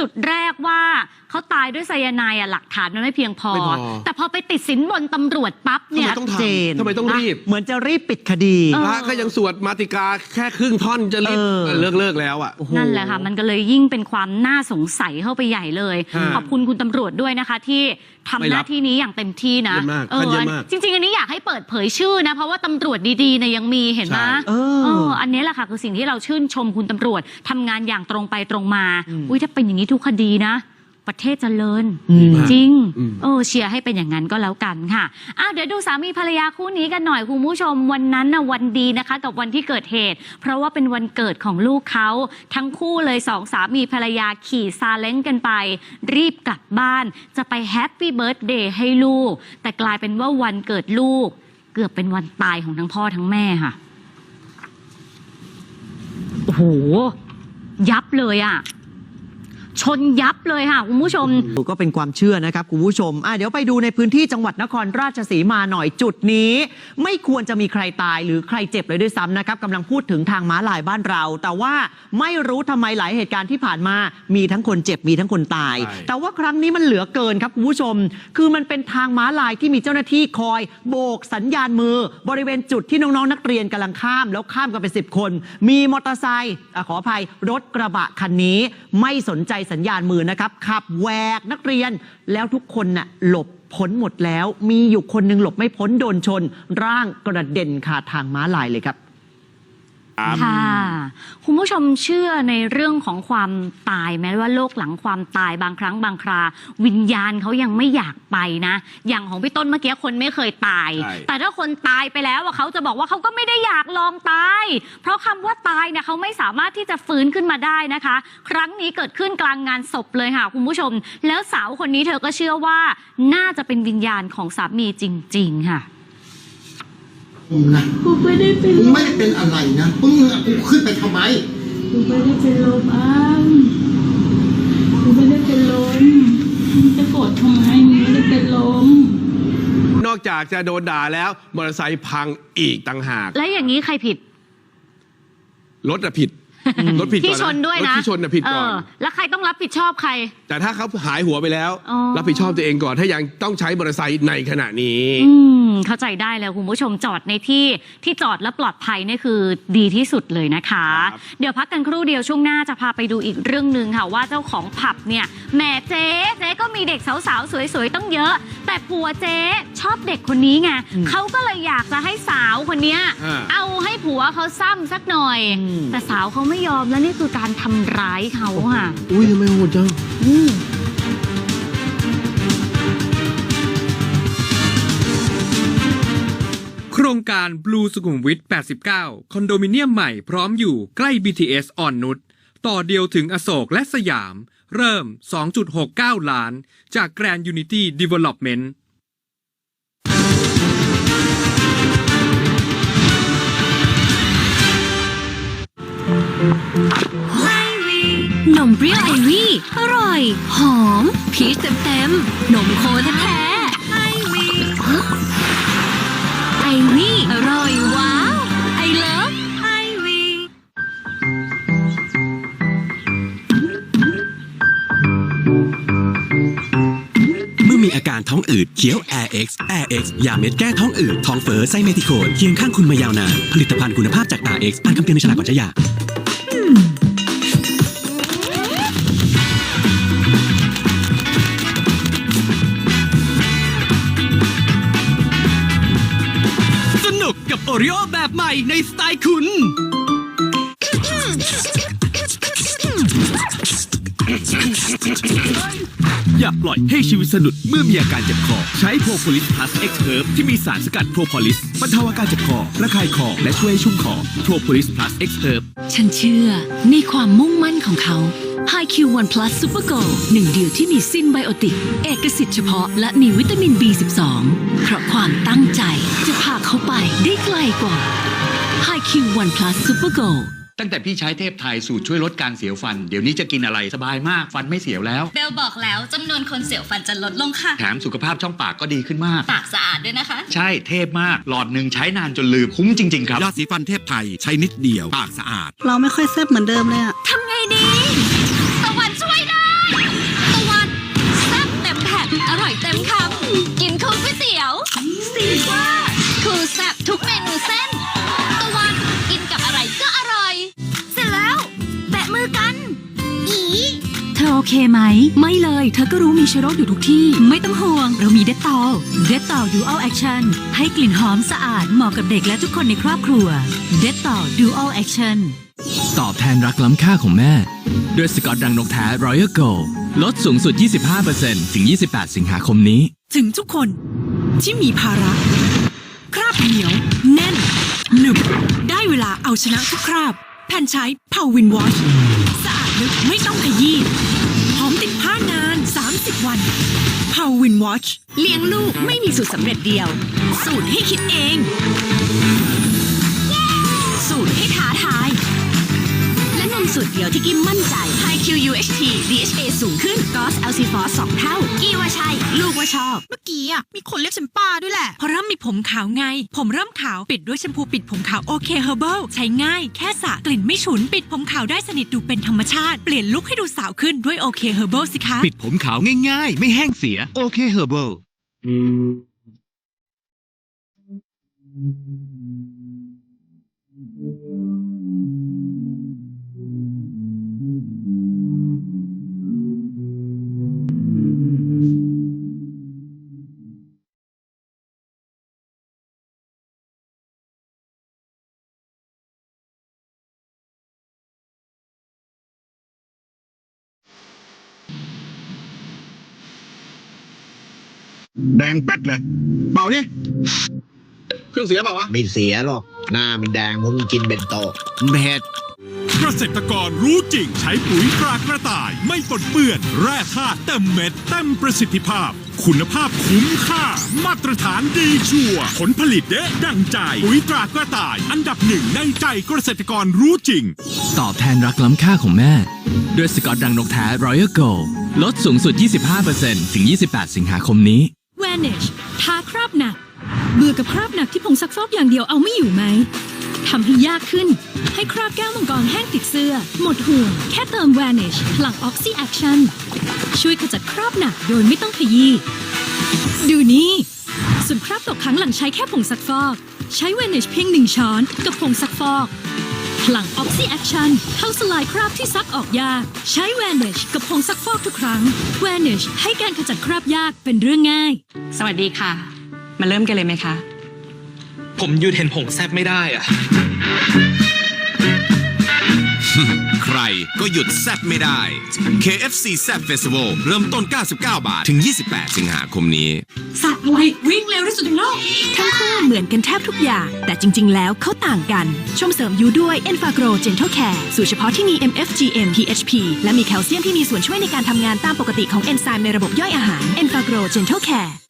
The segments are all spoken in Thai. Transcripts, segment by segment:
จุดแรกว่า เขาตายด้วยไซยาไนด์อะหลักฐานมันไม่เพียงพอ ไม่พอ แต่พอไปติดสินบนตำรวจปั๊บทำเนี่ไมยต้องเจนทำทำไมต้องรีบเหมือนจะรีบปิดคดี เออ พระก็ยังสวดมาติกาแค่ครึ่งท่อนจะรีบเออ เลิกเลิกแล้วอะ โอ้โห นั่นแหละค่ะ มันก็เลยยิ่งเป็นความน่าสงสัยเข้าไปใหญ่เลย ฮะขอบคุณคุณตำรวจด้วยนะคะ ที่ทำไม่หรับน้าที่นี้อย่างเต็มที่นะเยี่ยมมากท่านเยี่ยมมากจริง ๆ อันนี้อยากให้เปิดเผยชื่อนะ เพราะว่าตำรวจดีๆเนี่ยยังมีเห็นไหมใช่ เออ เอออันนี้แหละค่ะ คือสิ่งที่เราชื่นชมคุณตำรวจทำงานอย่างตรงไปตรงมาอืมอุ้ยถ้าเป็นอย่างนี้ทุกคดีนะ ประเทศเจริญอืมจริงอืมเออเชียร์ให้เป็นอย่างนั้นก็แล้วกันค่ะอะเดี๋ยวดูสามีภรรยาคู่นี้กันหน่อยคุณผู้ชมวันนั้นนะวันดีนะคะ กับวันที่เกิดเหตุ เพราะว่าเป็นวันเกิดของลูกเขา ทั้งคู่เลยสองสามีภรรยาขี่ซาเล้งกันไป รีบกลับบ้าน จะไปแฮปปี้เบิร์ a เดย์ให้ลูก แต่กลายเป็นว่าวันเกิดลูก เกือบเป็นวันตายของทั้งพ่อทั้งแม่ค่ะโอ้โหยับเลยอะ ชนยับเลยค่ะคุณผู้ชม ก็เป็นความเชื่อนะครับคุณผู้ชมอะเดี๋ยวไปดูในพื้นที่จังหวัดนครราชสีมาหน่อยจุดนี้ ไม่ควรจะมีใครตายหรือใครเจ็บเลยด้วยซ้ำนะครับกำลังพูดถึงทางม้าลายบ้านเรา แต่ว่าไม่รู้ทำไมหลายเหตุการณ์ที่ผ่านมามีทั้งคนเจ็บมีทั้งคนตาย ใช่ แต่ว่าครั้งนี้มันเหลือเกินครับคุณผู้ชม คือมันเป็นทางม้าลายที่มีเจ้าหน้าที่คอย โบกสัญญาณมือ บริเวณจุดที่น้องๆนักเรียนกำลังข้ามแล้วข้ามกันเป็นสิบคน มีมอเตอร์ไซค์อะขออภัยรถกระบะคันนี้ ไม่สนใจสัญญาณมือนะครับ ขับแหวกนักเรียน แล้วทุกคนน่ะหลบพ้นหมดแล้ว มีอยู่คนหนึงหลบไม่พ้นโดนชน ร่างกระเด็นคาทางม้าลายเลยครับ ค่ะคุณผู้ชมเชื่อในเรื่องของความตายไหมว่าโลกหลังความตายบางครั้งบางครา วิญญาณเขายังไม่อยากไปนะ อย่างของพี่ต้นเมื่อกี้คนไม่เคยตาย ใช่ แต่ถ้าคนตายไปแล้วอะเขาจะบอกว่าเขาก็ไม่ได้อยากลองตาย เพราะคำว่าตายเนี่ยเขาไม่สามารถที่จะฟื้นขึ้นมาได้นะคะ ครั้งนี้เกิดขึ้นกลางงานศพเลยค่ะคุณผู้ชม แล้วสาวคนนี้เธอก็เชื่อว่าน่าจะเป็นวิญญาณของสามีจริง ๆ ค่ะ ผมนะกูไม่ได้เป็นมึงไม่ได้เป็นอะไรนะมึงเอากูขึ้นไปทำไม กูไม่ได้เป็นลมอ้ามกูไม่ได้เป็นลมมึงจะโกรธทำไมมึงไม่ได้เป็นลม นอกจากจะโดนด่าแล้วมอเตอร์ไซค์พังอีกต่างหาก และอย่างนี้ใครผิด รถอะผิด รถผิดก่ที่อนชนด้วยนะรถที่ชนอะผิดก่อน เแล้วใครต้องรับผิดชอบใคร แต่ถ้าเขาหายหัวไปแล้ว อ๋อ รับผิดชอบตัวเองก่อน ถ้ายังต้องใช้มอเตอร์ไซค์ในขณะนี้ อืม เข้าใจได้แล้วคุณผู้ชมจอดในที่ที่จอดและปลอดภัยนี่คือดีที่สุดเลยนะคะ ครับ เดี๋ยวพักกันครู่เดียวช่วงหน้าจะพาไปดูอีกเรื่องหนึ่งค่ะ ว่าเจ้าของผับเนี่ยแหมเจ๊เจ๊ก็มีเด็กสาวๆ สวยๆ ต้องเยอะ แต่ผัวเจ๊ชอบเด็กคนนี้ไงอืมเขาก็เลยอยากจะให้สาวคนเนี้ย อ่า เอาให้ผัวเขาซ้ำสักหน่อยอืมแต่สาวเขาไม่ยอมแล้วนี่คือการทำร้ายเขาค่ะ อุ้ยทำไมโหดจังอืมโครงการบลูสุขุมวิท 89 คอนโดมิเนียมใหม่พร้อมอยู่ใกล้ BTS อ่อนนุชต่อเดียวถึงอโศกและสยาม เริ่ม 2.69 ล้าน จาก Grand Unity Development นมเปรี้ยวไอวี่ อร่อย หอม พีชเต็มๆนมโคแท้ๆไอวี่ไอวี่ อร่อยว้าว ไอเลิฟไอวี่ เมื่อมีอาการท้องอืดเคี้ยว Air X Air X ยาเม็ดแก้ท้องอืดท้องเฟ้อไส้เมทิโคนเคียงข้างคุณมายาวนานผลิตภัณฑ์คุณภาพจาก Air X อ่านคำเตือนในฉลากก่อนใช้ยา โอริโอแบบใหม่ในสไตล์คุณ อย่าปล่อยให้ชีวิตสนุกเมื่อมีอาการเจ็บคอ ใช้โ r รโพลิสพลัสเอ็กซ์เฮิร์บที่มีสารสกัดโ r รโพลิสบรรเทาอาการเจ็บคอ ระคายคอ และช่วยให้ชุ่มคอโ r รโพลิสพลัสเอ็กซ์เฮิร์บฉันเชื่อในความมุ่งมั่นของเขา High Q One Plus Super Go หนึ่งเดียวที่มีซินไบโอติก เอกสิทธิ์เฉพาะ และมีวิตามิน B12 เพราะความตั้งใจจะพาเขาไปได้ไกลกว่า High Q One Plus Super Go ตั้งแต่พี่ใช้เทพไทยสูตรช่วยลดการเสียวฟัน เดี๋ยวนี้จะกินอะไรสบายมากฟันไม่เสียวแล้ว เบลบอกแล้วจำนวนคนเสียวฟันจะลดลงค่ะ แถมสุขภาพช่องปากก็ดีขึ้นมาก ปากสะอาดด้วยนะคะ ใช่เทพมาก หลอดหนึ่งใช้นานจนลืมคุ้มจริง ๆ ครับ ยาสีฟันเทพไทยใช้นิดเดียว ปากสะอาด เราไม่ค่อยแซ่บเหมือนเดิมเลยอะทำไงดีตะวันช่วยได้ เคไหม ไม่เลย เธอก็รู้มีเชื้อโรคอยู่ทุกที่ ไม่ต้องห่วง เรามีเดตตอลเดตตอลดูอัลแอคชั่นให้กลิ่นหอมสะอาดเหมาะกับเด็กและทุกคนในครอบครัวเดตตอลดูอัลแอคชั่นตอบแทนรักล้ำค่าของแม่ ด้วยสกอตรังนกแท้ Royal Gold ลดสูงสุด 25%ถึง 28 สิงหาคมนี้ ถึงทุกคนที่มีภาระ คราบเหนียว แน่น หนึบ ได้เวลาเอาชนะทุกคราบ แผ่นใช้เผาวินวอชสะอาดลึกไม่ต้องขยี้ 30วันเผาวินวอชเลี้ยงลูกไม่มีสูตรสำเร็จเดียว สูตรให้คิดเอง สูตรให้ สูตรเดียวที่กิมมั่นใจ High Q UHT DHA สูงขึ้น GOS LC f o r 2เท่า กี้ว่าใช่ ลูกว่าชอบ เมื่อกี้อะมีคนเรียกฉันป้าด้วยแหละ เพราะเริ่มมีผมขาวไง ผมเริ่มขาวปิดด้วยแชมพูปิดผมขาวโอเคเฮอร์เบิลใช้ง่ายแค่สระกลิ่นไม่ฉุน ปิดผมขาวได้สนิทดูเป็นธรรมชาติ เปลี่ยนลุคให้ดูสาวขึ้นด้วยโอเคเฮอร์เบิลสิคะปิดผมขาวง่ายๆ ไม่แห้งเสียโอเคเฮอร์เบิล แดงแป๊ดเลย เปล่านี่เครื่องเสียเปล่าวะไม่เสียหรอก หน้ามันแดงเพราะมึงกินเบนโตเม็ดเกษตรกรรู้จริงใช้ปุ๋ยตรากระต่ายไม่ปนเปื้อน แร่ธาตุเต็มเม็ดเต็มประสิทธิภาพ คุณภาพคุ้มค่า มาตรฐานดีชัวร์ผลผลิตเด๊ะดังใจ ปุ๋ยตรากระต่าย อันดับหนึ่งในใจเกษตรกรรู้จริง ตอบแทนรักล้ำค่าของแม่ ด้วยสกอตรังนกแท้ Royal Gold ลดสูงสุด 25%ถึง 28 สิงหาคมนี้ Vanish ทาคราบหนัก เบื่อกับคราบหนักที่ผงซักฟอกอย่างเดียวเอาไม่อยู่ไหมทำให้ยากขึ้น ให้คราบแก้วมังกรแห้งติดเสื้อ หมดห่วง แค่เติม Vanish พลัง Oxy Action ช่วยขจัดคราบหนักโดยไม่ต้องขยี้ ดูนี่ ส่วนคราบตกค้างหลังใช้แค่ผงซักฟอก ใช้ Vanish เพียงหนึ่งช้อน กับผงซักฟอก พลัง Oxy Action เข้าสลายคราบที่ซักออกยาก ใช้ Vanish กับผงซักฟอกทุกครั้ง Vanish ให้การขจัดคราบยากเป็นเรื่องง่าย สวัสดีค่ะ มาเริ่มกันเลยไหมคะ ผมหยุดเห็นผงแซบไม่ได้อะ ใครก็หยุดแซบไม่ได้ KFC แซบเฟสติวัลเริ่มต้น 99 บาท ถึง 28 สิงหาคมนี้ สัตว์อะไรวิ่งเร็วที่สุดในโลก ทั้งคู่เหมือนกันแทบทุกอย่าง แต่จริง ๆ แล้วเขาต่างกัน ชมเสริมยูด้วย e n f a g r o Gentle Care สูตรเฉพาะที่มี MFGM PHP และมีแคลเซียมที่มีส่วนช่วยในการทำงานตามปกติของเอนไซม์ในระบบย่อยอาหาร e n f a g r o Gentle Care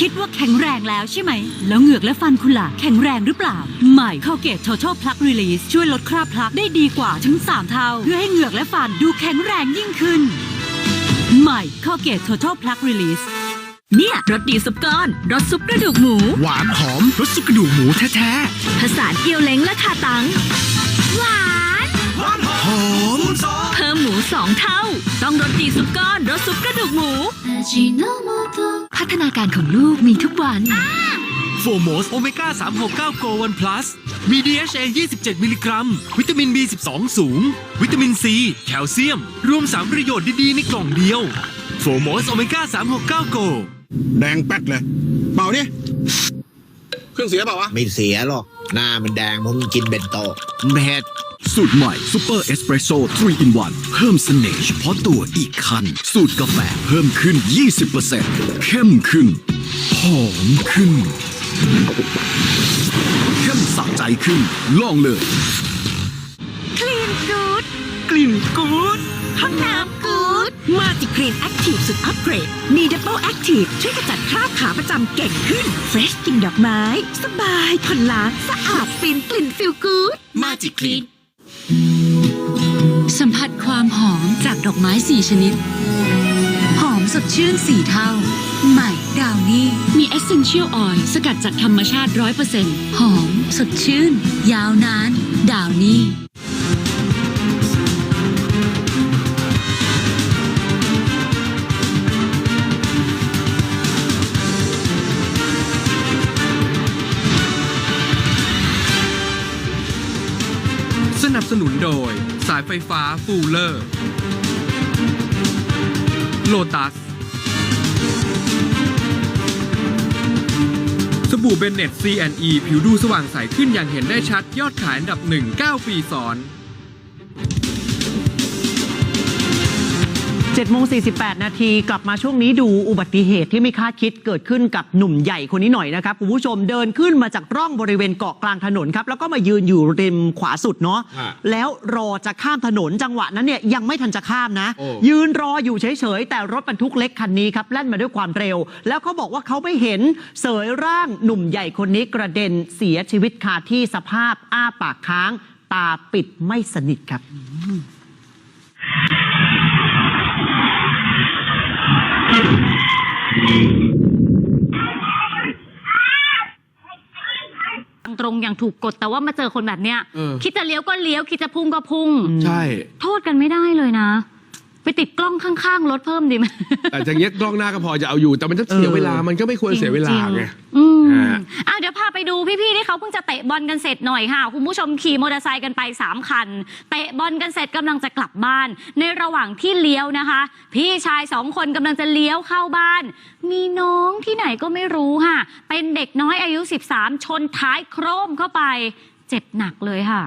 คิดว่าแข็งแรงแล้วใช่ไหม แล้วเหงือกและฟันคุณล่ะแข็งแรงหรือเปล่า ใหม่เข้าเกต Total Plug Release ช่วยลดคราบพลักได้ดีกว่าถึง 3 เท่า เพื่อให้เหงือกและฟันดูแข็งแรงยิ่งขึ้น ใหม่เข้าเกต Total Plug Release เนี่ยรสดีซุปก้อนรสซุปกระดูกหมู หวานหอมรสซุปกระดูกหมูแท้ผสานเกี๊ยวเล้งและคาตัง หวานๆหอมเพิ่มหมูสองเท่า ต้องรสดีซุปก้อนรสซุปกระดูกหมู พัฒนาการของลูกมีทุกวัน โฟโมสโอเมก้า 369 โกวันพลัส มี DHA 27 มิลลิกรัม วิตามิน B12 สูง วิตามินซี แคลเซียม รวม 3 ประโยชน์ดี ๆ ในกล่องเดียว โฟโมสโอเมก้า 369 โก แดงแป๊ดเลย เปล่านี่เครื่องเสียเปล่าวะ ไม่เสียหรอก หน้ามันแดงเพราะมึงกินเบนโตเม็ด สูตรใหม่ซูเปอร์เอสเปรสโซ่3 in 1 เพิ่มเสน่ห์เฉพาะตัวอีกคัน สูตรกาแฟเพิ่มขึ้น 20%เข้มขึ้น หอมขึ้น เข้มสะใจขึ้น ลองเลย คลีนกูดกลิ่นกูดห้องน้ำกูดมาจิกรีนแอคทีฟสุดอัปเกรด มีดับเบิลแอคทีฟช่วยขจัดคราบขาประจำเก่งขึ้นเฟรชกลิ่นดอกไม้ สบายผ่อนล้างสะอาดฟินกลิ่นฟิลกูดมาจิคลีน สัมผัสความหอมจากดอกไม้สี่ชนิด หอมสดชื่นสี่เท่า ใหม่ดาวนี่มี Essential Oil สกัดจากธรรมชาติ100%หอมสดชื่น ยาวนาน ดาวนี่ สนุนโดย สายไฟฟ้าฟูลเลอร์โลตัส สบู่เบนเน็ต C&E ผิวดูสว่างใสขึ้นอย่างเห็นได้ชัดยอดขายอันดับหนึ่ง9ปีซ้อน 7โมง48 นาทีกลับมาช่วงนี้ดูอุบัติเหตุที่ไม่คาดคิดเกิดขึ้นกับหนุ่มใหญ่คนนี้หน่อยนะครับคุณผู้ชมเดินขึ้นมาจากร่องบริเวณเกาะกลางถนนครับ แล้วก็มายืนอยู่ริมขวาสุดเนาะฮะแล้วรอจะข้ามถนนจังหวะนั้นเนี่ยยังไม่ทันจะข้ามนะ โอ้ ยืนรออยู่เฉยๆ แต่รถบรรทุกเล็กคันนี้ครับแล่นมาด้วยความเร็ว แล้วเขาบอกว่าเขาไม่เห็นเสยร่างหนุ่มใหญ่คนนี้กระเด็นเสียชีวิตคาที่สภาพอ้าปากค้าง ตาปิดไม่สนิทครับ ตรงอย่างถูกกฎแต่ว่ามาเจอคนแบบเนี้ยเออ คิดจะเลี้ยวก็เลี้ยวคิดจะพุ่งก็พุ่ง ใช่ โทษกันไม่ได้เลยนะ ไปติดกล้องข้างๆรถเพิ่มดีไหมแต่จะเงี้ยกล้องหน้าก็พอจะเอาอยู่ แต่มันจะเสียเวลา มันก็ไม่ควรเสียเวลาไงอืม อาเดี๋ยวพาไปดูพี่ๆที่เขาเพิ่งจะเตะบอลกันเสร็จหน่อยค่ะ คุณผู้ชมขี่มอเตอร์ไซค์กันไป3คัน เตะบอลกันเสร็จกำลังจะกลับบ้าน ในระหว่างที่เลี้ยวนะคะ พี่ชายสองคนกำลังจะเลี้ยวเข้าบ้าน มีน้องที่ไหนก็ไม่รู้ค่ะ เป็นเด็กน้อยอายุ 13 ชนท้ายโครมเข้าไป เจ็บหนักเลยค่ะ